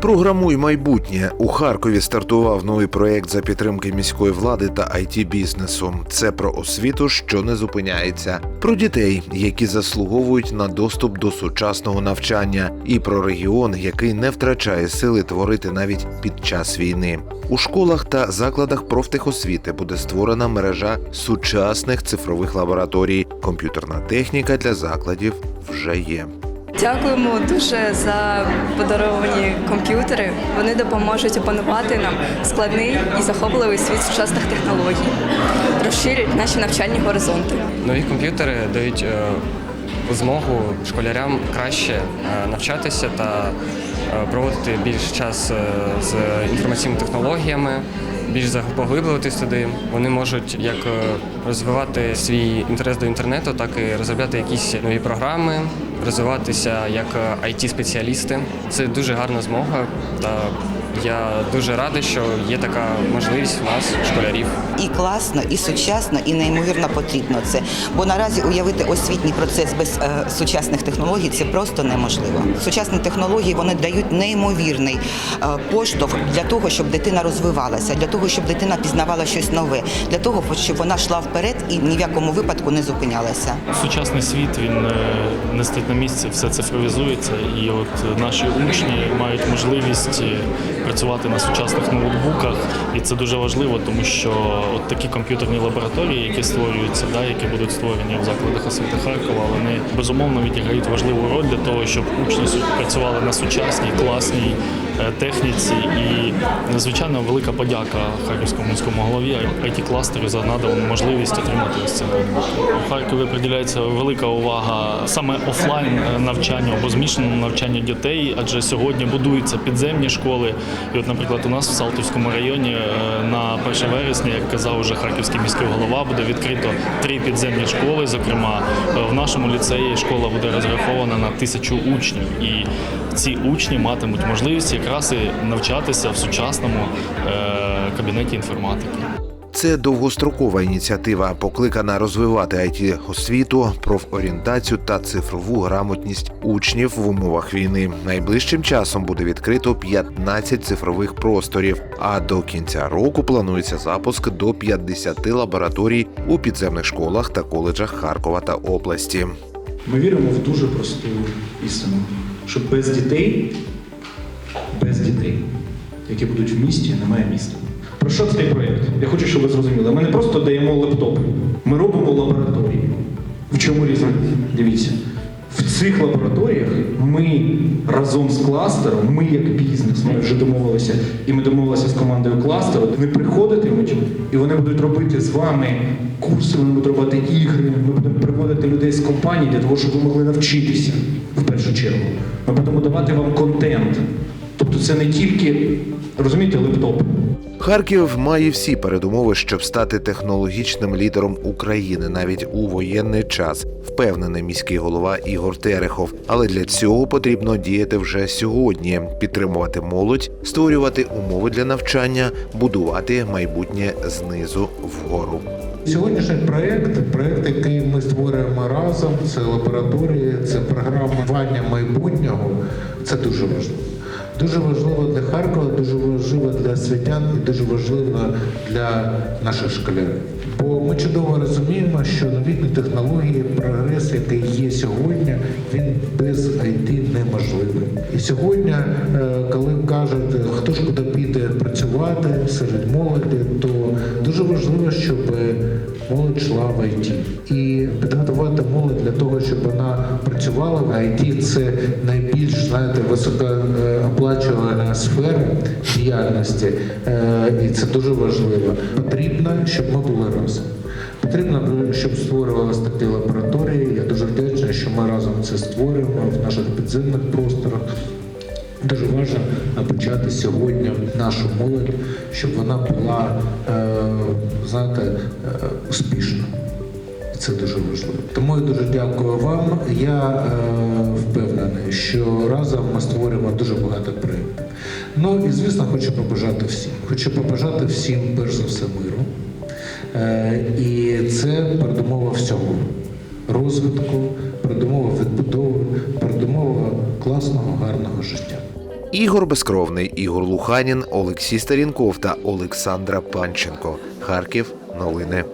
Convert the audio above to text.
Програмуй майбутнє у Харкові стартував новий проєкт за підтримки міської влади та it бізнесу. Це про освіту, що не зупиняється, про дітей, які заслуговують на доступ до сучасного навчання, і про регіон, який не втрачає сили творити навіть під час війни. У школах та закладах профтехосвіти буде створена мережа сучасних цифрових лабораторій. Комп'ютерна техніка для закладів вже є. Дякуємо дуже за подаровані комп'ютери. Вони допоможуть опанувати нам складний і захопливий світ сучасних технологій, розширять наші навчальні горизонти. Нові комп'ютери дають е, змогу школярям краще е, навчатися та е, проводити більше час з інформаційними технологіями, більш поглиблюватись туди. Вони можуть як розвивати свій інтерес до інтернету, так і розробляти якісь нові програми, розвиватися як it спеціалісти Це дуже гарна змога. Та я дуже радий, що є така можливість у нас, школярів. і класно, і сучасно, і неймовірно потрібно це. Бо наразі уявити освітній процес без е, сучасних технологій це просто неможливо. Сучасні технології вони дають неймовірний е, поштовх для того, щоб дитина розвивалася, для того, щоб дитина пізнавала щось нове, для того, щоб вона йшла вперед і ні в якому випадку не зупинялася. Сучасний світ він е, не стоїть на місці, все цифровізується, і от наші учні мають можливість е, працювати на сучасних ноутбуках, і це дуже важливо, тому що от такі комп'ютерні лабораторії, які створюються, да, які будуть створені в закладах освіти Харкова, вони безумовно відіграють важливу роль для того, щоб учні працювали на сучасній, класній е, техніці. І надзвичайно велика подяка Харківському міському голові it кластеру за надану можливість отримати ось ноутбуки. У Харкові приділяється велика увага саме офлайн е, навчанню або змішаному навчанню дітей, адже сьогодні будуються підземні школи. І от, наприклад, у нас в Салтівському районі е, на 1 вересня, як казав уже харківський міський голова, буде відкрито три підземні школи. Зокрема, е, в нашому ліцеї школа буде розрахована на тисячу учнів, і ці учні матимуть можливість якраз і навчатися в сучасному кабінеті інформатики. Це довгострокова ініціатива, покликана розвивати it освіту, профорієнтацію та цифрову грамотність учнів в умовах війни. Найближчим часом буде відкрито 15 цифрових просторів. А до кінця року планується запуск до 50 лабораторій у підземних школах та коледжах Харкова та області. Ми віримо в дуже просту істину, що без дітей, без дітей, які будуть в місті, немає міста. Про що цей проєкт? Я хочу, щоб ви зрозуміли. Ми не просто даємо лептопи, ми робимо лабораторії. В чому різниця? Дивіться. В цих лабораторіях ми разом з кластером, ми як бізнес, ми вже домовилися, і ми домовилися з командою кластеру, вони приходитимуть і вони будуть робити з вами курси, вони будуть робити ігри, ми будемо приводити людей з компаній для того, щоб ви могли навчитися в першу чергу. Ми будемо давати вам контент. Тобто це не тільки, розумієте, лептоп. Харків має всі передумови, щоб стати технологічним лідером України навіть у воєнний час, впевнений міський голова Ігор Терехов. Але для цього потрібно діяти вже сьогодні, підтримувати молодь, створювати умови для навчання, будувати майбутнє знизу вгору. Сьогоднішній проект, проект, який ми створюємо разом, це лабораторії, це програмування майбутнього. Це дуже важливо. Дуже важливо для Харкова, дуже важливо для освітян і дуже важливо для наших школярів. Бо ми чудово розуміємо, що новітні технології, прогрес, який є сьогодні, він без IT. І сьогодні, е, коли кажуть, хто ж куди піде працювати серед молоді, то дуже важливо, щоб молодь йшла в IT. І підготувати молодь для того, щоб вона працювала в IT, це найбільш знаєте високооплачувана сфера діяльності, Е, і це дуже важливо. Потрібно, щоб ми були разом. Потрібно, щоб створювалися такі лабораторії. Я дуже вдячний, що ми разом це створюємо в наших підземних просторах. Дуже важливо почати сьогодні нашу молодь, щоб вона була, е, знаєте, е, успішна. Це дуже важливо. Тому я дуже дякую вам. Я е, впевнений, що разом ми створюємо дуже багато проєктів. Ну і звісно, хочу побажати всім. Хочу побажати всім, перш за все, миру. Е, і це передумова всього. Розвитку, передумова відбудови, передумова класного, гарного життя. Ігор Безкровний, Ігор Луханін, Олексій Старінков та Олександра Панченко. Харків. Новини.